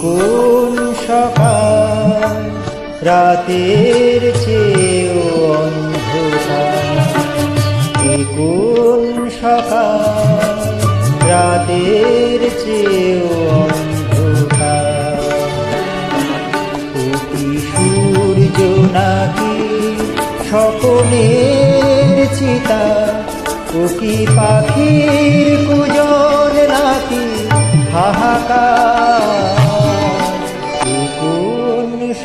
কোন সকাল, রাতের চেয়েও অন্ধকার। এ কোন সকাল, রাতের চেয়েও অন্ধকার। কোটি সূর্য নাকি চিতা কোকি পাখির কুজন নাকি হাহাকার।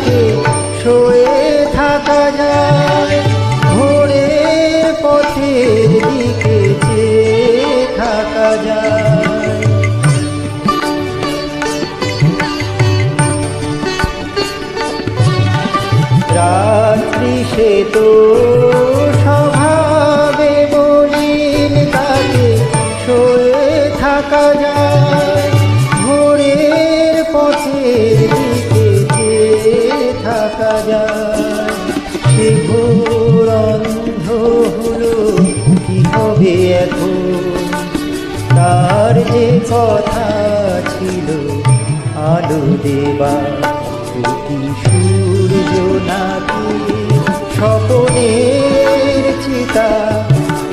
que তার যে কথা ছিল, আলো দেবা কোটি সূর্য নাকি স্বপনের চিতা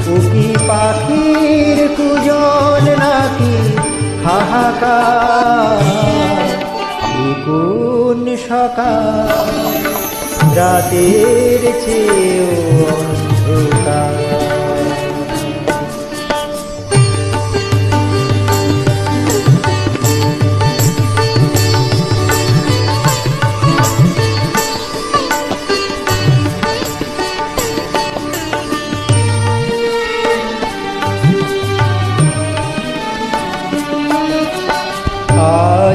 কোটি পাখির কুজন নাকি হাহাকার? সকাল? রাতের চেয়েও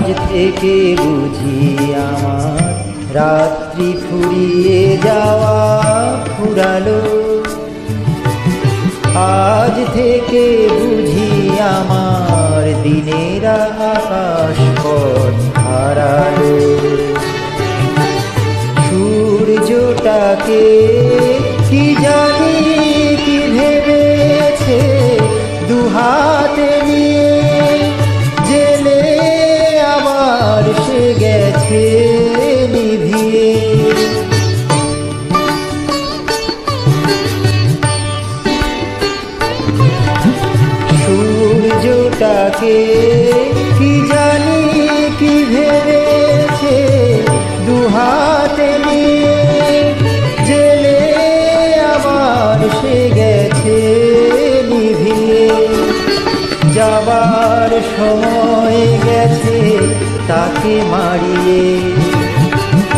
আজ থেকে বুঝি আমার রাত্রি ফুরিয়ে যাওয়া ফুরালো। আজ থেকে বুঝি আমার দিনের আকাশ পথ হারালো। সূর্যটাকে সূর্যটাকে কি জানি কি ভেবেছে? দুহাতে নিয়ে জেলে আবার সে গেছে নিভিয়ে। যাবার সময় গেছে তাকে মারিয়ে।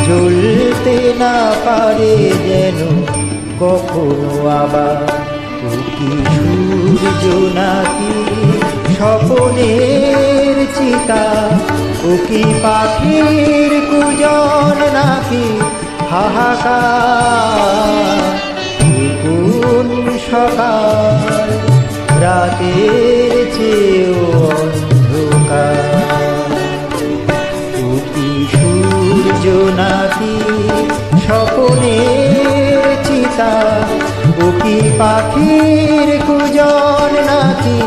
জ্বলতে না পারে যেন কখনো আবার। কি সূর্য নাকি স্বপনের চিতা? ও কি পাখির কুজন নাকি হাহাকার? সকাল? রাতের চেয়েও অন্ধকার। সূর্য নাকি সপনে চিতা উকি পাখির কুজন নাকি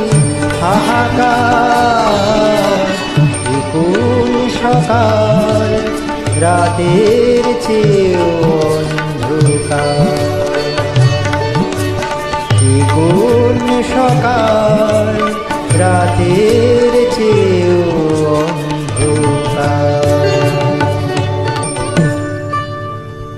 হাহাকার? সকাল রাতের চেয়ে অন্ধকার? কোন